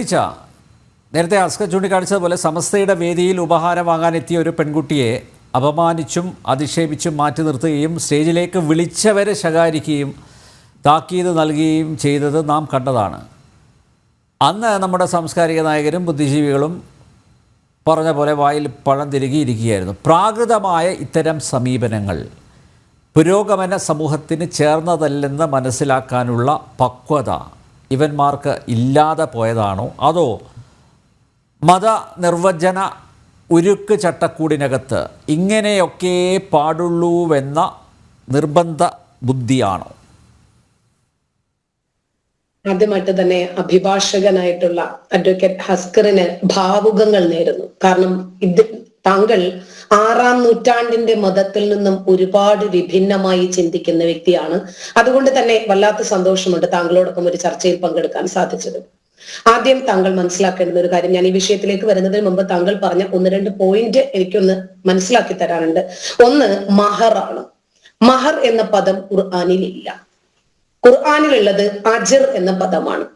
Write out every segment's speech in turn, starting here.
ടീച്ച നേരത്തെ അസ്കർ ചൂണ്ടിക്കാണിച്ചതുപോലെ സമസ്തയുടെ വേദിയിൽ ഉപഹാരം വാങ്ങാനെത്തിയ ഒരു പെൺകുട്ടിയെ അപമാനിച്ചും അധിക്ഷേപിച്ചും മാറ്റി നിർത്തുകയും സ്റ്റേജിലേക്ക് വിളിച്ചവരെ ശകാരിക്കുകയും താക്കീത് നൽകുകയും ചെയ്തത് നാം കണ്ടതാണ്. അന്ന് നമ്മുടെ സാംസ്കാരിക നായകരും ബുദ്ധിജീവികളും പറഞ്ഞ പോലെ വായിൽ പഴം തിരുകിയിരിക്കുകയായിരുന്നു. പ്രാകൃതമായ ഇത്തരം സമീപനങ്ങൾ പുരോഗമന സമൂഹത്തിന് ചേർന്നതല്ലെന്ന് മനസ്സിലാക്കാനുള്ള പക്വത. ഇവന്മാർക്ക് ഇല്ലാതെ പോയതാണോ? അതോ മത നിർവചന ഉരുക്ക് ചട്ടക്കൂടിനകത്ത് ഇങ്ങനെയൊക്കെ പാടുള്ളൂവെന്ന നിർബന്ധ ബുദ്ധിയാണോ? ആദ്യമായിട്ട് തന്നെ അഭിഭാഷകനായിട്ടുള്ള അഡ്വക്കേറ്റ് ഹസ്കറിന് ഭാവുകങ്ങൾ നേരുന്നു. കാരണം ഇത് താങ്കൾ ആറാം നൂറ്റാണ്ടിന്റെ മതത്തിൽ നിന്നും ഒരുപാട് വിഭിന്നമായി ചിന്തിക്കുന്ന വ്യക്തിയാണ്. അതുകൊണ്ട് തന്നെ വല്ലാത്ത സന്തോഷമുണ്ട് താങ്കളോടൊപ്പം ഒരു ചർച്ചയിൽ പങ്കെടുക്കാൻ സാധിച്ചത്. ആദ്യം താങ്കൾ മനസ്സിലാക്കേണ്ടുന്ന ഒരു കാര്യം ഞാൻ ഈ വിഷയത്തിലേക്ക് വരുന്നതിന് മുമ്പ് താങ്കൾ പറഞ്ഞ ഒന്ന് രണ്ട് പോയിന്റ് എനിക്കൊന്ന് മനസ്സിലാക്കി തരാനുണ്ട്. ഒന്ന് മഹർ ആണ്. മഹർ എന്ന പദം ഖുർആാനിൽ ഇല്ല ഖുർആാനിലുള്ളത് അജിർ എന്ന പദമാണ്.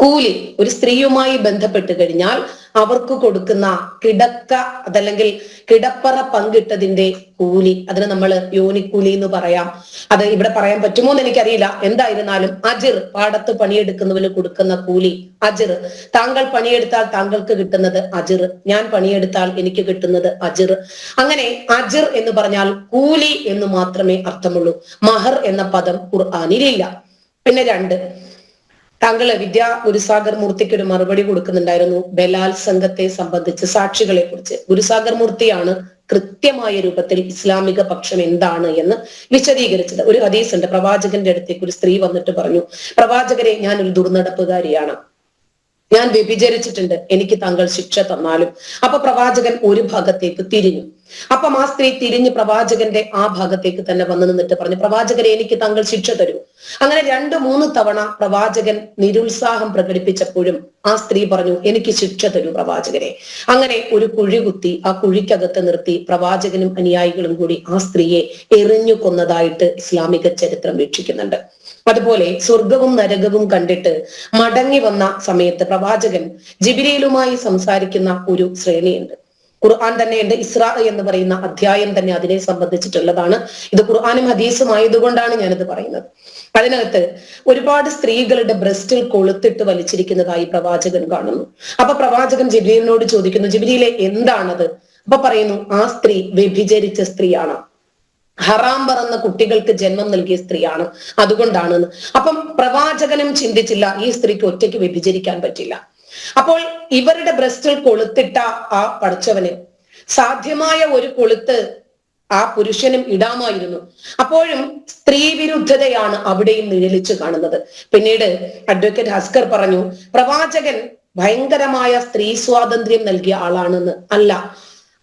കൂലി ഒരു സ്ത്രീയുമായി ബന്ധപ്പെട്ട് കഴിഞ്ഞാൽ അവർക്ക് കൊടുക്കുന്ന കിടക്ക അതല്ലെങ്കിൽ കിടപ്പറ പങ്കിട്ടതിന്റെ കൂലി അതിന് നമ്മൾ യോനിക്കൂലി എന്ന് പറയാം. അത് ഇവിടെ പറയാൻ പറ്റുമോ എന്ന് എനിക്കറിയില്ല. എന്തായിരുന്നാലും അജിർ പാടത്ത് പണിയെടുക്കുന്നവന് കൊടുക്കുന്ന കൂലി അജിർ. താങ്കൾ പണിയെടുത്താൽ താങ്കൾക്ക് കിട്ടുന്നത് അജിർ. ഞാൻ പണിയെടുത്താൽ എനിക്ക് കിട്ടുന്നത് അജിർ. അങ്ങനെ അജിർ എന്ന് പറഞ്ഞാൽ കൂലി എന്ന് മാത്രമേ അർത്ഥമുള്ളൂ. മഹർ എന്ന പദം ഖുർആാനിലില്ല. പിന്നെ രണ്ട് താങ്കൾ വിദ്യാ ഗുരുസാഗർ മൂർത്തിക്ക് ഒരു മറുപടി കൊടുക്കുന്നുണ്ടായിരുന്നു. ബലാത്സംഗത്തെ സംബന്ധിച്ച് സാക്ഷികളെ കുറിച്ച്. ഗുരുസാഗർ മൂർത്തിയാണ് കൃത്യമായ രൂപത്തിൽ ഇസ്ലാമിക പക്ഷം എന്താണ് എന്ന് വിശദീകരിച്ചത്. ഒരു ഹദീസ് ഉണ്ട് പ്രവാചകന്റെ അടുത്തേക്ക് ഒരു സ്ത്രീ വന്നിട്ട് പറഞ്ഞു പ്രവാചകരെ ഞാൻ ഒരു ദുർനടപ്പുകാരിയാണ്. ഞാൻ വ്യഭിചരിച്ചിട്ടുണ്ട്. എനിക്ക് താങ്കൾ ശിക്ഷ തന്നാലും. അപ്പൊ പ്രവാചകൻ ഒരു ഭാഗത്തേക്ക് തിരിഞ്ഞു. അപ്പം ആ സ്ത്രീ തിരിഞ്ഞ് പ്രവാചകന്റെ ആ ഭാഗത്തേക്ക് തന്നെ വന്നു നിന്നിട്ട് പറഞ്ഞു പ്രവാചകരെ എനിക്ക് താങ്കൾ ശിക്ഷ തരൂ. അങ്ങനെ രണ്ടു മൂന്ന് തവണ പ്രവാചകൻ നിരുത്സാഹം പ്രകടിപ്പിച്ചപ്പോഴും ആ സ്ത്രീ പറഞ്ഞു എനിക്ക് ശിക്ഷ തരൂ പ്രവാചകരെ. അങ്ങനെ ഒരു കുഴി കുത്തി ആ കുഴിക്കകത്ത് നിർത്തി പ്രവാചകനും അനുയായികളും കൂടി ആ സ്ത്രീയെ എറിഞ്ഞു കൊന്നതായിട്ട് ഇസ്ലാമിക ചരിത്രം വീക്ഷിക്കുന്നുണ്ട്. അതുപോലെ സ്വർഗവും നരകവും കണ്ടിട്ട് മടങ്ങി വന്ന സമയത്ത് പ്രവാചകൻ ജിബിരിയിലുമായി സംസാരിക്കുന്ന ഒരു ശ്രേണിയുണ്ട്. ഖുർആൻ തന്നെയുണ്ട്. ഇസ്ര എന്ന് പറയുന്ന അധ്യായം തന്നെ അതിനെ സംബന്ധിച്ചിട്ടുള്ളതാണ്. ഇത് ഖുർആാനും ഹദീസും ആയതുകൊണ്ടാണ് ഞാനിത് പറയുന്നത്. അതിനകത്ത് ഒരുപാട് സ്ത്രീകളുടെ ബ്രസ്റ്റിൽ കൊളുത്തിട്ട് വലിച്ചിരിക്കുന്നതായി പ്രവാചകൻ കാണുന്നു. അപ്പൊ പ്രവാചകൻ ജിബിലിനോട് ചോദിക്കുന്നു ജിബിലിയിലെ എന്താണത്? അപ്പൊ പറയുന്നു ആ സ്ത്രീ വ്യഭിചരിച്ച സ്ത്രീയാണ്. ഹറാം പറന്ന കുട്ടികൾക്ക് ജന്മം നൽകിയ സ്ത്രീയാണ്. അതുകൊണ്ടാണ് അപ്പം പ്രവാചകനും ചിന്തിച്ചില്ല ഈ സ്ത്രീക്ക് ഒറ്റയ്ക്ക് വ്യഭിചരിക്കാൻ പറ്റില്ല. അപ്പോൾ ഇവരുടെ ബ്രസ്റ്റിൽ കൊളുത്തിട്ട ആ പഠിച്ചവന് സാധ്യമായ ഒരു കൊളുത്ത് ആ പുരുഷനും ഇടാമായിരുന്നു. അപ്പോഴും സ്ത്രീ വിരുദ്ധതയാണ് അവിടെയും നിഴലിച്ചു കാണുന്നത്. പിന്നീട് അഡ്വക്കേറ്റ് ഹസ്കർ പറഞ്ഞു പ്രവാചകൻ ഭയങ്കരമായ സ്ത്രീ സ്വാതന്ത്ര്യം നൽകിയ ആളാണെന്ന്. അല്ല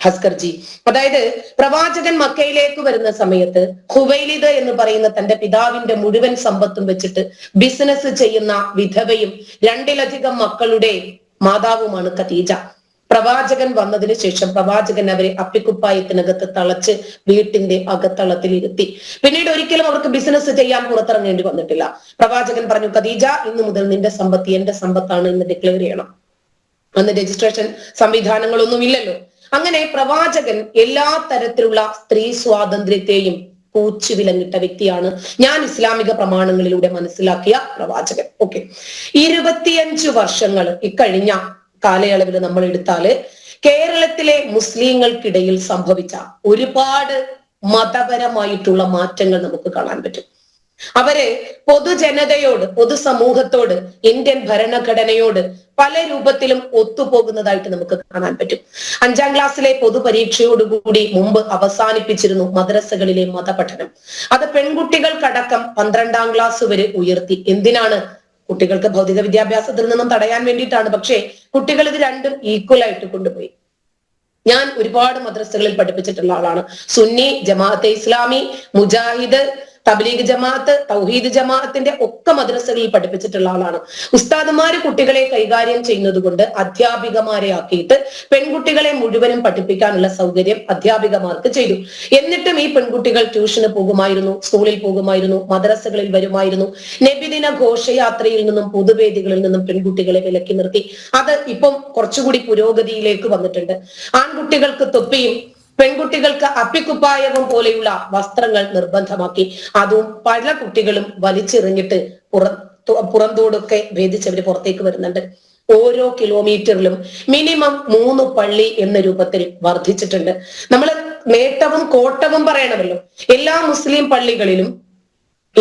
ഹസ്കർജി അതായത് പ്രവാചകൻ മക്കയിലേക്ക് വരുന്ന സമയത്ത് ഹുവൈലിദ് എന്ന് പറയുന്ന തന്റെ പിതാവിന്റെ മുഴുവൻ സമ്പത്തും വെച്ചിട്ട് ബിസിനസ് ചെയ്യുന്ന വിധവയും രണ്ടിലധികം മക്കളുടെ മാതാവുമാണ് ഖദീജ. പ്രവാചകൻ വന്നതിന് ശേഷം പ്രവാചകൻ അവരെ അപ്പിക്കുപ്പായത്തിനകത്ത് തളച്ച് വീട്ടിന്റെ അകത്തളത്തിൽ ഇരുത്തി. പിന്നീട് ഒരിക്കലും അവർക്ക് ബിസിനസ് ചെയ്യാൻ പുറത്തിറങ്ങേണ്ടി വന്നിട്ടില്ല. പ്രവാചകൻ പറഞ്ഞു ഖദീജ ഇന്നു മുതൽ നിന്റെ സമ്പത്ത് എന്റെ സമ്പത്താണ് എന്ന് ഡിക്ലെയർ ചെയ്യണം. അന്ന് രജിസ്ട്രേഷൻ സംവിധാനങ്ങളൊന്നും ഇല്ലല്ലോ. അങ്ങനെ പ്രവാചകൻ എല്ലാ തരത്തിലുള്ള സ്ത്രീ സ്വാതന്ത്ര്യത്തെയും പൂച്ചു വിലങ്ങിട്ട വ്യക്തിയാണ്. ഞാൻ ഇസ്ലാമിക പ്രമാണങ്ങളിലൂടെ മനസ്സിലാക്കിയ പ്രവാചകൻ. ഓക്കെ ഇരുപത്തിയഞ്ചു വർഷങ്ങൾ ഇക്കഴിഞ്ഞ കാലയളവിൽ നമ്മൾ എടുത്താൽ കേരളത്തിലെ മുസ്ലിങ്ങൾക്കിടയിൽ സംഭവിച്ച ഒരുപാട് മതപരമായിട്ടുള്ള മാറ്റങ്ങൾ നമുക്ക് കാണാൻ പറ്റും. അവർ പൊതുജനതയോട് പൊതുസമൂഹത്തോട് ഇന്ത്യൻ ഭരണഘടനയോട് പല രൂപത്തിലും ഒത്തുപോകുന്നതായിട്ട് നമുക്ക് കാണാൻ പറ്റും. അഞ്ചാം ക്ലാസ്സിലെ പൊതുപരീക്ഷയോടുകൂടി മുമ്പ് അവസാനിപ്പിച്ചിരുന്നു മദ്രസകളിലെ മതപഠനം. അത് പെൺകുട്ടികൾക്കടക്കം പന്ത്രണ്ടാം ക്ലാസ് വരെ ഉയർത്തി. എന്തിനാണ് കുട്ടികൾക്ക് ഭൗതിക വിദ്യാഭ്യാസത്തിൽ നിന്നും തടയാൻ വേണ്ടിയിട്ടാണ്? പക്ഷേ കുട്ടികൾ ഇത് രണ്ടും ഈക്വൽ ആയിട്ട് കൊണ്ടുപോയി. ഞാൻ ഒരുപാട് മദ്രസകളിൽ പഠിപ്പിച്ചിട്ടുള്ള ആളാണ്. സുന്നി ജമാഅത്തെ ഇസ്ലാമി മുജാഹിദ് തബ്ലീഗ് ജമാഅത്ത് തൗഹീദ് ജമാഅത്തിന്റെ ഒക്കെ മദ്രസകളിൽ പഠിപ്പിച്ചിട്ടുള്ള ആളാണ്. ഉസ്താദുമാര് കുട്ടികളെ കൈകാര്യം ചെയ്യുന്നത് കൊണ്ട് അധ്യാപികമാരെ ആക്കിയിട്ട് പെൺകുട്ടികളെ മുഴുവനും പഠിപ്പിക്കാനുള്ള സൗകര്യം അധ്യാപികമാർക്ക് ചെയ്തു. എന്നിട്ടും ഈ പെൺകുട്ടികൾ ട്യൂഷന് പോകുമായിരുന്നു സ്കൂളിൽ പോകുമായിരുന്നു മദ്രസകളിൽ വരുമായിരുന്നു. നബിദിന ഘോഷയാത്രയിൽ നിന്നും പൊതുവേദികളിൽ നിന്നും പെൺകുട്ടികളെ വിലക്കി നിർത്തി. അത് ഇപ്പം കുറച്ചുകൂടി പുരോഗതിയിലേക്ക് വന്നിട്ടുണ്ട്. ആൺകുട്ടികൾക്ക് തൊപ്പിയും പെൺകുട്ടികൾക്ക് അപ്പിക്കുപ്പായകം പോലെയുള്ള വസ്ത്രങ്ങൾ നിർബന്ധമാക്കി. അതും പല കുട്ടികളും വലിച്ചെറിഞ്ഞിട്ട് പുറത്തു പുറന്തോടൊക്കെ ഭേദിച്ചവര് പുറത്തേക്ക് വരുന്നുണ്ട്. ഓരോ കിലോമീറ്ററിലും മിനിമം മൂന്ന് പള്ളി എന്ന രൂപത്തിൽ വർദ്ധിച്ചിട്ടുണ്ട്. നമ്മൾ നേട്ടവും കോട്ടവും പറയണമല്ലോ. എല്ലാ മുസ്ലിം പള്ളികളിലും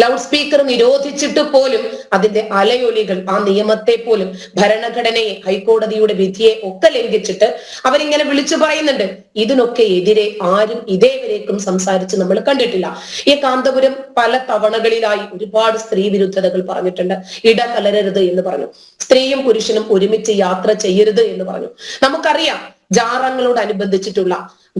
ലൗഡ് സ്പീക്കർ നിരോധിച്ചിട്ട് പോലും അതിന്റെ അലയൊലികൾ ആ നിയമത്തെ പോലും ഭരണഘടനയെ ഹൈക്കോടതിയുടെ വിധിയെ ഒക്കെ ലംഘിച്ചിട്ട് അവരിങ്ങനെ വിളിച്ചു പറയുന്നുണ്ട്. ഇതിനൊക്കെ എതിരെ ആരും ഇതേവരേക്കും സംസാരിച്ച് നമ്മൾ കണ്ടിട്ടില്ല. ഈ കാന്തപുരം പല തവണകളിലായി ഒരുപാട് സ്ത്രീ വിരുദ്ധതകൾ പറഞ്ഞിട്ടുണ്ട്. ഇട കലരരുത് എന്ന് പറഞ്ഞു. സ്ത്രീയും പുരുഷനും ഒരുമിച്ച് യാത്ര ചെയ്യരുത് എന്ന് പറഞ്ഞു. നമുക്കറിയാം ജാറങ്ങളോട് അനുബന്ധിച്ചിട്ടുള്ള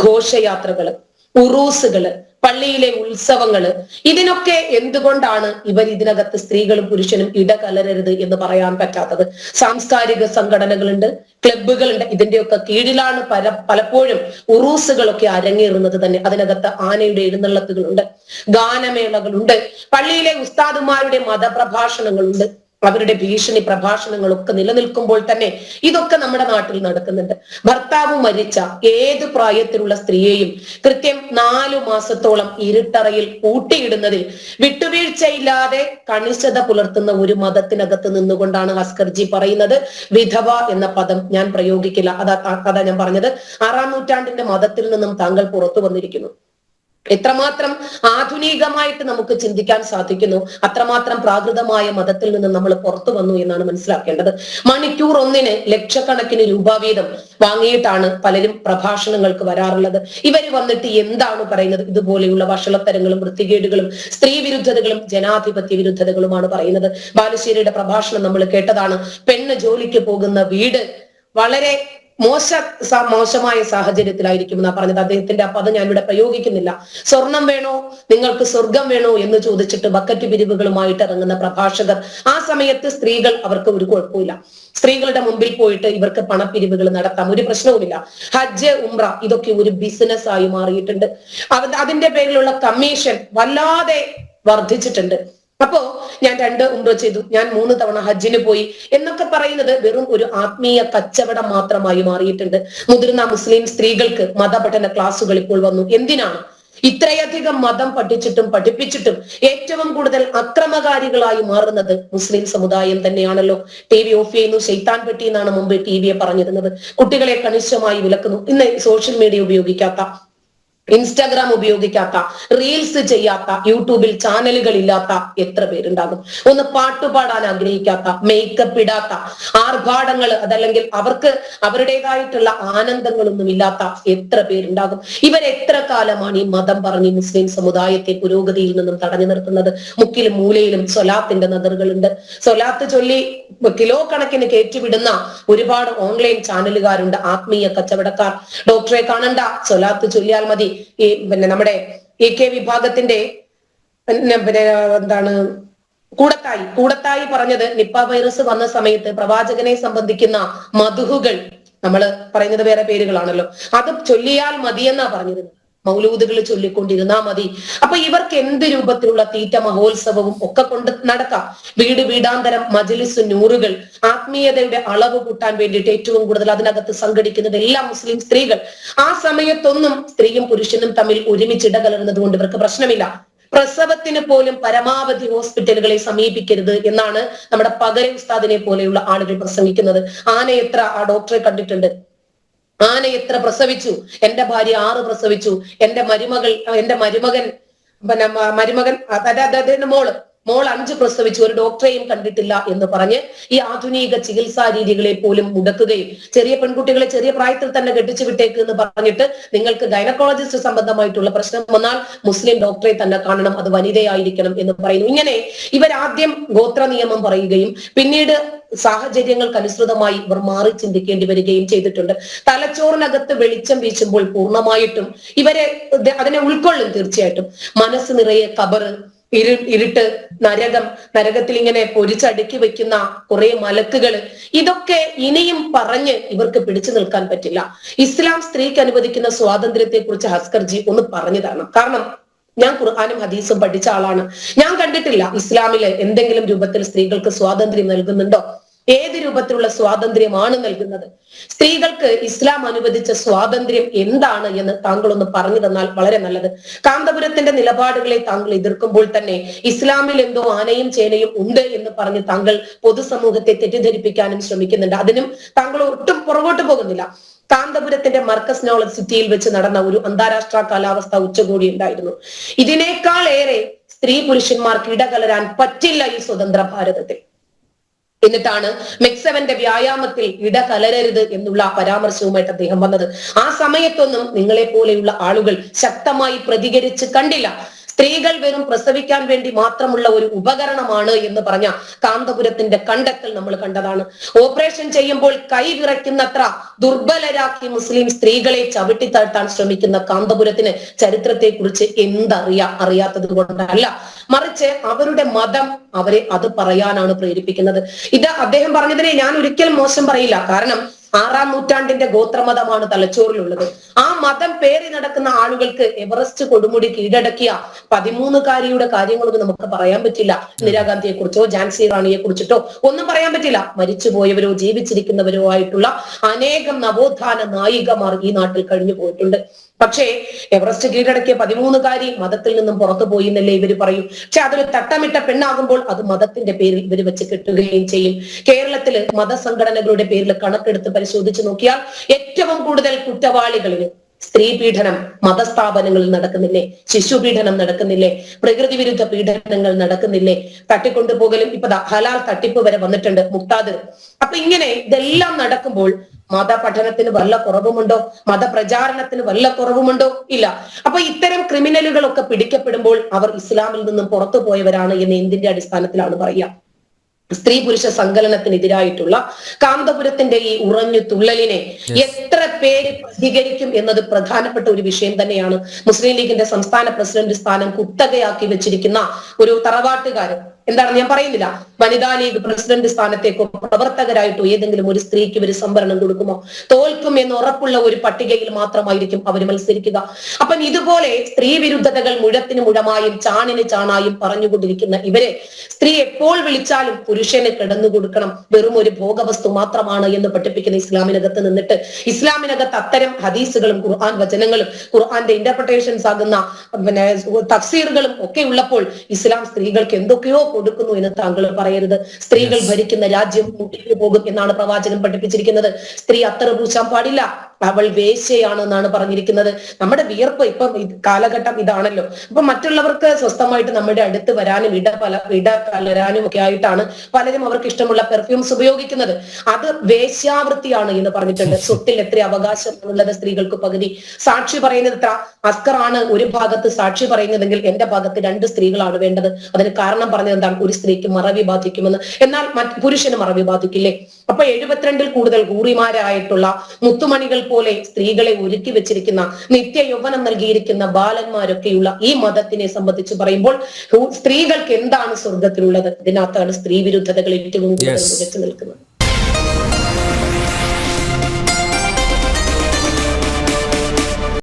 ഘോഷയാത്രകൾ ഉറൂസുകൾ പള്ളിയിലെ ഉത്സവങ്ങൾ ഇതിനൊക്കെ എന്തുകൊണ്ടാണ് ഇവർ ഇതിനകത്ത് സ്ത്രീകളും പുരുഷനും ഇടകലരരുത് എന്ന് പറയാൻ പറ്റാത്തത്? സാംസ്കാരിക സംഘടനകളുണ്ട് ക്ലബ്ബുകളുണ്ട്. ഇതിന്റെയൊക്കെ കീഴിലാണ് പല പലപ്പോഴും ഉറൂസുകളൊക്കെ അരങ്ങേറുന്നത് തന്നെ. അതിനകത്ത് ആനയുടെ എഴുന്നള്ളത്തുകളുണ്ട് ഗാനമേളകളുണ്ട്. പള്ളിയിലെ ഉസ്താദുമാരുടെ മതപ്രഭാഷണങ്ങളുണ്ട്. അവരുടെ ഭീഷണി പ്രഭാഷണങ്ങളൊക്കെ നിലനിൽക്കുമ്പോൾ തന്നെ ഇതൊക്കെ നമ്മുടെ നാട്ടിൽ നടക്കുന്നുണ്ട്. ഭർത്താവ് മരിച്ച ഏത് പ്രായത്തിലുള്ള സ്ത്രീയെയും കൃത്യം നാലു മാസത്തോളം ഇരുട്ടറയിൽ കൂട്ടിയിടുന്നതിൽ വിട്ടുവീഴ്ചയില്ലാതെ കണിശത പുലർത്തുന്ന ഒരു മതത്തിനകത്ത് നിന്നുകൊണ്ടാണ് അസ്കർജി പറയുന്നത്. വിധവ എന്ന പദം ഞാൻ പ്രയോഗിക്കില്ല. അതാ അതാ ഞാൻ പറഞ്ഞത്. ആറാം നൂറ്റാണ്ടിന്റെ മതത്തിൽ നിന്നും താങ്കൾ പുറത്തു വന്നിരിക്കുന്നു. എത്രമാത്രം ആധുനികമായിട്ട് നമുക്ക് ചിന്തിക്കാൻ സാധിക്കുന്നു? അത്രമാത്രം പ്രാകൃതമായ മതത്തിൽ നിന്ന് നമ്മൾ പുറത്തു വന്നു എന്നാണ് മനസ്സിലാക്കേണ്ടത്. മണിക്കൂർ ഒന്നിന് ലക്ഷക്കണക്കിന് രൂപ വീതം വാങ്ങിയിട്ടാണ് പലരും പ്രഭാഷണങ്ങൾക്ക് വരാറുള്ളത്. ഇവർ വന്നിട്ട് എന്താണ് പറയുന്നത്? ഇതുപോലെയുള്ള വഷളത്തരങ്ങളും വൃത്തികേടുകളും സ്ത്രീ വിരുദ്ധതകളും ജനാധിപത്യ വിരുദ്ധതകളുമാണ് പറയുന്നത്. ബാലുശ്ശേരിയുടെ പ്രഭാഷണം നമ്മൾ കേട്ടതാണ്. പെണ്ണ് ജോലിക്ക് പോകുന്ന വീട് വളരെ മോശ മോശമായ സാഹചര്യത്തിലായിരിക്കും എന്നാ പറഞ്ഞത്. അദ്ദേഹത്തിന്റെ ആ പദം ഞാനിവിടെ പ്രയോഗിക്കുന്നില്ല. സ്വർണം വേണോ? നിങ്ങൾക്ക് സ്വർഗം വേണോ എന്ന് ചോദിച്ചിട്ട് ബക്കറ്റ് പിരിവുകളുമായിട്ട് ഇറങ്ങുന്ന പ്രഭാഷകർ ആ സമയത്ത് സ്ത്രീകൾ അവർക്ക് ഒരു കുഴപ്പമില്ല സ്ത്രീകളുടെ മുമ്പിൽ പോയിട്ട് ഇവർക്ക് പണപ്പിരിവുകൾ നടത്താം. ഒരു പ്രശ്നവുമില്ല. ഹജ്ജ് ഉംറ ഇതൊക്കെ ഒരു ബിസിനസ് ആയി മാറിയിട്ടുണ്ട്. അതിന്റെ പേരിലുള്ള കമ്മീഷൻ വല്ലാതെ വർദ്ധിച്ചിട്ടുണ്ട്. അപ്പോ ഞാൻ രണ്ട് ഉംറ ചെയ്തു. ഞാൻ മൂന്ന് തവണ ഹജ്ജിന് പോയി. എന്നൊക്കെ പറയുന്നത് വെറും ഒരു ആത്മീയ കച്ചവടം മാത്രമായി മാറിയിട്ടുണ്ട്. മുതിർന്ന മുസ്ലിം സ്ത്രീകൾക്ക് മതപഠന ക്ലാസ്സുകൾ ഇപ്പോൾ വന്നു. എന്തിനാണ്? ഇത്രയധികം മതം പഠിച്ചിട്ടും പഠിപ്പിച്ചിട്ടും ഏറ്റവും കൂടുതൽ അക്രമകാരികളായി മാറുന്നത് മുസ്ലിം സമുദായം തന്നെയാണല്ലോ. ടി വി ഓഫ് ചെയ്യുന്നു. ശൈത്താൻ പെട്ടി എന്നാണ് മുമ്പ് ടി വിയെ പറഞ്ഞിരുന്നത്. കുട്ടികളെ കണിശമായി വിലക്കുന്നു. ഇന്ന് സോഷ്യൽ മീഡിയ ഉപയോഗിക്കാത്ത ഇൻസ്റ്റാഗ്രാം ഉപയോഗിക്കാത്ത റീൽസ് ചെയ്യാത്ത യൂട്യൂബിൽ ചാനലുകൾ ഇല്ലാത്ത എത്ര പേരുണ്ടാകും? ഒന്ന് പാട്ടുപാടാൻ ആഗ്രഹിക്കാത്ത മേക്കപ്പ് ഇടാത്ത ആർഭാടങ്ങൾ അതല്ലെങ്കിൽ അവർക്ക് അവരുടേതായിട്ടുള്ള ആനന്ദങ്ങളൊന്നും ഇല്ലാത്ത എത്ര പേരുണ്ടാകും? ഇവരെത്ര കാലമാണ് ഈ മതം പറഞ്ഞ് മുസ്ലിം സമുദായത്തെ പുരോഗതിയിൽ നിന്നും തടഞ്ഞു നിർത്തുന്നത്? മുക്കിലും മൂലയിലും സൊലാത്തിന്റെ നദറുകളുണ്ട്. സൊലാത്ത് ചൊല്ലി കിലോ കണക്കിന് കയറ്റിവിടുന്ന ഒരുപാട് ഓൺലൈൻ ചാനലുകാരുണ്ട് ആത്മീയ കച്ചവടക്കാർ. ഡോക്ടറെ കാണണ്ട സൊലാത്ത് ചൊല്ലിയാൽ മതി. ഈ പിന്നെ നമ്മുടെ എ കെ വിഭാഗത്തിന്റെ പിന്നെ എന്താണ് കൂടത്തായി. കൂടത്തായി പറഞ്ഞത് നിപ്പ വൈറസ് വന്ന സമയത്ത് പ്രവാചകനെ സംബന്ധിക്കുന്ന മധുഹുകൾ നമ്മൾ പറയുന്നത് വേറെ പേരുകളാണല്ലോ. അത് ചൊല്ലിയാൽ മതിയെന്നാ പറഞ്ഞിരുന്നത്. മൗലൂദുകൾ ചൊല്ലിക്കൊണ്ടിരുന്നാ മതി. അപ്പൊ ഇവർക്ക് എന്ത് രൂപത്തിലുള്ള തീറ്റ മഹോത്സവവും ഒക്കെ കൊണ്ട് നടക്കാം? വീട് വീടാന്തരം മജലിസ് നൂറുകൾ ആത്മീയതയുടെ അളവ് കൂട്ടാൻ വേണ്ടിയിട്ട് ഏറ്റവും കൂടുതൽ അതിനകത്ത് സംഘടിക്കുന്നത് എല്ലാ മുസ്ലിം സ്ത്രീകൾ. ആ സമയത്തൊന്നും സ്ത്രീയും പുരുഷനും തമ്മിൽ ഒരുമിച്ച് ഇടകലർന്നത് കൊണ്ട് ഇവർക്ക് പ്രശ്നമില്ല. പ്രസവത്തിന് പോലും പരമാവധി ഹോസ്പിറ്റലുകളെ സമീപിക്കരുത് എന്നാണ് നമ്മുടെ പകര ഉസ്താദിനെ പോലെയുള്ള ആളുകൾ പ്രസംഗിക്കുന്നത്. ആന എത്ര ആ ഡോക്ടറെ കണ്ടിട്ടുണ്ട്. ആന എത്ര പ്രസവിച്ചു എന്റെ ഭാര്യ ആറ് പ്രസവിച്ചു എന്റെ മരുമകൾ എന്റെ മരുമകൻ പിന്നെ മരുമകൻ അതായത് അദ്ദേഹത്തിന്റെ മോൾ മോൾ അഞ്ച് പ്രസവിച്ചു ഒരു ഡോക്ടറെയും കണ്ടിട്ടില്ല എന്ന് പറഞ്ഞ് ഈ ആധുനിക ചികിത്സാ രീതികളെ പോലും മുടക്കുകയും ചെറിയ പെൺകുട്ടികളെ ചെറിയ പ്രായത്തിൽ തന്നെ കെട്ടിച്ചു വിട്ടേക്ക് എന്ന് പറഞ്ഞിട്ട് നിങ്ങൾക്ക് ഗൈനക്കോളജിസ്റ്റ് സംബന്ധമായിട്ടുള്ള പ്രശ്നം വന്നാൽ മുസ്ലിം ഡോക്ടറെ തന്നെ കാണണം അത് വനിതയായിരിക്കണം എന്ന് പറയുന്നു. ഇങ്ങനെ ഇവരാദ്യം ഗോത്ര നിയമം പറയുകയും പിന്നീട് സാഹചര്യങ്ങൾക്ക് അനുസൃതമായി ഇവർ മാറി ചിന്തിക്കേണ്ടി വരികയും ചെയ്തിട്ടുണ്ട്. തലച്ചോറിനകത്ത് വെളിച്ചം വീശുമ്പോൾ പൂർണമായിട്ടും ഇവരെ അതിനെ ഉൾക്കൊള്ളും തീർച്ചയായിട്ടും. മനസ്സ് നിറയെ കബറ് ഇരു ഇരുട്ട് നരകം നരകത്തിൽ ഇങ്ങനെ പൊരിച്ചടുക്കി വെക്കുന്ന കുറെ മലക്കുകൾ. ഇതൊക്കെ ഇനിയും പറഞ്ഞ് ഇവർക്ക് പിടിച്ചു നിൽക്കാൻ പറ്റില്ല. ഇസ്ലാം സ്ത്രീക്ക് അനുവദിക്കുന്ന സ്വാതന്ത്ര്യത്തെ കുറിച്ച് ഹസ്കർജി ഒന്ന് പറഞ്ഞു തരണം. കാരണം ഞാൻ ഖുർആാനും ഹദീസും പഠിച്ച ആളാണ്. ഞാൻ കണ്ടിട്ടില്ല ഇസ്ലാമിൽ എന്തെങ്കിലും രൂപത്തിൽ സ്ത്രീകൾക്ക് സ്വാതന്ത്ര്യം നൽകുന്നുണ്ടോ? ഏത് രൂപത്തിലുള്ള സ്വാതന്ത്ര്യമാണ് നൽകുന്നത്? സ്ത്രീകൾക്ക് ഇസ്ലാം അനുവദിച്ച സ്വാതന്ത്ര്യം എന്താണ് എന്ന് താങ്കൾ ഒന്ന് പറഞ്ഞു തന്നാൽ വളരെ നല്ലത്. കാന്തപുരത്തിന്റെ നിലപാടുകളെ താങ്കൾ എതിർക്കുമ്പോൾ തന്നെ ഇസ്ലാമിൽ എന്തോ ആനയും ചേനയും ഉണ്ട് എന്ന് പറഞ്ഞ് താങ്കൾ പൊതുസമൂഹത്തെ തെറ്റിദ്ധരിപ്പിക്കാനും ശ്രമിക്കുന്നുണ്ട്. അതിനും താങ്കൾ ഒട്ടും പുറകോട്ട് പോകുന്നില്ല. കാന്തപുരത്തിന്റെ മർക്കസ് നോളജ് സിറ്റിയിൽ വെച്ച് നടന്ന ഒരു അന്താരാഷ്ട്ര കാലാവസ്ഥ ഉച്ചകോടി ഉണ്ടായിരുന്നു. ഇതിനേക്കാൾ ഏറെ സ്ത്രീ പുരുഷന്മാർക്ക് ഇടകലരാൻ പറ്റില്ല ഈ സ്വതന്ത്ര ഭാരതത്തിൽ. എന്നിട്ടാണ് മെക്സവന്റെ വ്യായാമത്തിൽ ഇടകലരരുത് എന്നുള്ള പരാമർശവുമായിട്ട് അദ്ദേഹം വന്നത്. ആ സമയത്തൊന്നും നിങ്ങളെ പോലെയുള്ള ആളുകൾ ശക്തമായി പ്രതികരിച്ച് കണ്ടില്ല. സ്ത്രീകൾ വെറും പ്രസവിക്കാൻ വേണ്ടി മാത്രമുള്ള ഒരു ഉപകരണമാണ് എന്ന് പറഞ്ഞ കാന്തപുരത്തിന്റെ കണ്ടെത്തൽ നമ്മൾ കണ്ടതാണ്. ഓപ്പറേഷൻ ചെയ്യുമ്പോൾ കൈ വിറയ്ക്കുന്നത്ര ദുർബലരാക്കി മുസ്ലിം സ്ത്രീകളെ ചവിട്ടിത്താഴ്ത്താൻ ശ്രമിക്കുന്ന കാന്തപുരത്തിന് ചരിത്രത്തെ കുറിച്ച് എന്തറിയാ അറിയാത്തത് കൊണ്ടല്ല. മറിച്ച് അവരുടെ മതം അവരെ അത് പറയാനാണ് പ്രേരിപ്പിക്കുന്നത്. ഇത് അദ്ദേഹം പറഞ്ഞതിനെ ഞാൻ ഒരിക്കലും മോശം പറയില്ല. കാരണം ആറാം നൂറ്റാണ്ടിന്റെ ഗോത്രമതമാണ് തലച്ചോറിലുള്ളത്. ആ മതം പേറി നടക്കുന്ന ആളുകൾക്ക് എവറസ്റ്റ് കൊടുമുടി കീഴടക്കിയ പതിമൂന്നുകാരിയുടെ കാര്യങ്ങളൊന്നും നമുക്ക് പറയാൻ പറ്റില്ല. ഇന്ദിരാഗാന്ധിയെ കുറിച്ചോ ജാൻസി റാണിയെ കുറിച്ചിട്ടോ ഒന്നും പറയാൻ പറ്റില്ല. മരിച്ചുപോയവരോ ജീവിച്ചിരിക്കുന്നവരോ ആയിട്ടുള്ള അനേകം നവോത്ഥാന നായികമാർ ഈ നാട്ടിൽ കഴിഞ്ഞു പോയിട്ടുണ്ട്. പക്ഷേ എവറസ്റ്റ് കീഴടക്കിയ പതിമൂന്നുകാരി മതത്തിൽ നിന്നും പുറത്തു പോയി എന്നല്ലേ ഇവർ പറയും? പക്ഷെ അതൊരു തട്ടമിട്ട പെണ്ണാകുമ്പോൾ അത് മതത്തിന്റെ പേരിൽ ഇവർ വെച്ച് കെട്ടുകയും ചെയ്യും. കേരളത്തിൽ മതസംഘടനകളുടെ പേരിൽ കണക്കെടുത്ത് പരിശോധിച്ചു നോക്കിയാൽ ഏറ്റവും കൂടുതൽ കുറ്റവാളികളിന് സ്ത്രീ പീഡനം മതസ്ഥാപനങ്ങളിൽ നടക്കുന്നില്ലേ? ശിശു പീഡനം നടക്കുന്നില്ലേ? പ്രകൃതി വിരുദ്ധ പീഡനങ്ങൾ നടക്കുന്നില്ലേ? തട്ടിക്കൊണ്ടുപോകലും ഇപ്പൊ ഹലാൽ തട്ടിപ്പ് വരെ വന്നിട്ടുണ്ട് മുക്താദ്. അപ്പൊ ഇങ്ങനെ ഇതെല്ലാം നടക്കുമ്പോൾ മതപഠനത്തിന് വല്ല കുറവുമുണ്ടോ? മതപ്രചാരണത്തിന് വല്ല കുറവുമുണ്ടോ? ഇല്ല. അപ്പൊ ഇത്തരം ക്രിമിനലുകളൊക്കെ പിടിക്കപ്പെടുമ്പോൾ അവർ ഇസ്ലാമിൽ നിന്നും പുറത്തു പോയവരാണ് എന്ന് എന്തിന്റെ അടിസ്ഥാനത്തിലാണ് പറയുക. സ്ത്രീ പുരുഷ സങ്കലനത്തിനെതിരായിട്ടുള്ള കാന്തപുരത്തിന്റെ ഈ ഉറഞ്ഞു തുള്ളലിനെ എത്ര പേര് പ്രതികരിക്കും എന്നത് പ്രധാനപ്പെട്ട ഒരു വിഷയം തന്നെയാണ്. മുസ്ലിം ലീഗിന്റെ സംസ്ഥാന പ്രസിഡന്റ് സ്ഥാനം കുത്തകയാക്കി വെച്ചിരിക്കുന്ന ഒരു തറവാട്ടുകാരൻ. എന്താണ്? ഞാൻ പറയുന്നില്ല. വനിതാ ലീഗ് പ്രസിഡന്റ് സ്ഥാനത്തേക്കോ പ്രവർത്തകരായിട്ടോ ഏതെങ്കിലും ഒരു സ്ത്രീക്ക് ഒരു സംവരണം കൊടുക്കുമോ? തോൽക്കും എന്ന് ഉറപ്പുള്ള ഒരു പട്ടികയിൽ മാത്രമായിരിക്കും അവർ മത്സരിക്കുക. അപ്പം ഇതുപോലെ സ്ത്രീ വിരുദ്ധതകൾ മുഴത്തിന് മുഴമായും ചാണിന് ചാണായും പറഞ്ഞുകൊണ്ടിരിക്കുന്ന ഇവരെ സ്ത്രീ എപ്പോൾ വിളിച്ചാലും പുരുഷന് കിടന്നു കൊടുക്കണം. വെറും ഒരു ഭോഗവസ്തു മാത്രമാണ് എന്ന് പഠിപ്പിക്കുന്ന ഇസ്ലാമിനകത്ത് നിന്നിട്ട് ഇസ്ലാമിനകത്ത് അത്തരം ഹദീസുകളും ഖുർആൻ വചനങ്ങളും ഖുർആന്റെ ഇന്റർപ്രിട്ടേഷൻസ് ആകുന്ന പിന്നെ തഫ്സീറുകളും ഒക്കെ ഉള്ളപ്പോൾ ഇസ്ലാം സ്ത്രീകൾക്ക് എന്തൊക്കെയോ കൊടുക്കുന്നു എന്ന് താങ്കൾ പറയരുത്. സ്ത്രീകൾ ഭരിക്കുന്ന രാജ്യം മുട്ടിട്ടു പോകും എന്നാണ് പ്രവാചകൻ പഠിപ്പിച്ചിരിക്കുന്നത്. സ്ത്രീ അത്തറ പൂശാൻ പാടില്ല. അവൾ വേശ്യയാണെന്നാണ് പറഞ്ഞിരിക്കുന്നത്. നമ്മുടെ വിയർപ്പ് ഇപ്പം കാലഘട്ടം ഇതാണല്ലോ. അപ്പൊ മറ്റുള്ളവർക്ക് സ്വസ്ഥമായിട്ട് നമ്മുടെ അടുത്ത് വരാനും ഇട പല ഇട കലരാനും ഒക്കെ ആയിട്ടാണ് പലരും അവർക്ക് ഇഷ്ടമുള്ള പെർഫ്യൂംസ് ഉപയോഗിക്കുന്നത്. അത് വേശ്യാവൃത്തിയാണ് എന്ന് പറഞ്ഞിട്ടുണ്ട്. സ്വത്തിൽ എത്ര അവകാശമുള്ളത് സ്ത്രീകൾക്ക് പകുതി. സാക്ഷി പറയുന്നത് എത്ര അസ്കറാണ് ഒരു ഭാഗത്ത് സാക്ഷി പറയുന്നതെങ്കിൽ എന്റെ ഭാഗത്ത് രണ്ട് സ്ത്രീകളാണ് വേണ്ടത്. അതിന് കാരണം പറഞ്ഞത് എന്താണ്? ഒരു സ്ത്രീക്ക് മറവി ബാധിക്കുമെന്ന്. എന്നാൽ പുരുഷന് മറവി ബാധിക്കില്ലേ? അപ്പൊ എഴുപത്തിരണ്ടിൽ കൂടുതൽ കൂറിമാരായിട്ടുള്ള മുത്തുമണികൾ പോലെ സ്ത്രീകളെ ഒരുക്കി വെച്ചിരിക്കുന്ന നിത്യ യൗവനം നൽകിയിരിക്കുന്ന ബാലന്മാരൊക്കെയുള്ള ഈ മതത്തിനെ സംബന്ധിച്ച് പറയുമ്പോൾ സ്ത്രീകൾക്ക് എന്താണ് സ്വർഗത്തിലുള്ളത് ഇതിനകത്താണ് സ്ത്രീ വിരുദ്ധതകൾ ഏറ്റവും കൂടുതൽ. മികച്ചു നിൽക്കുന്നത്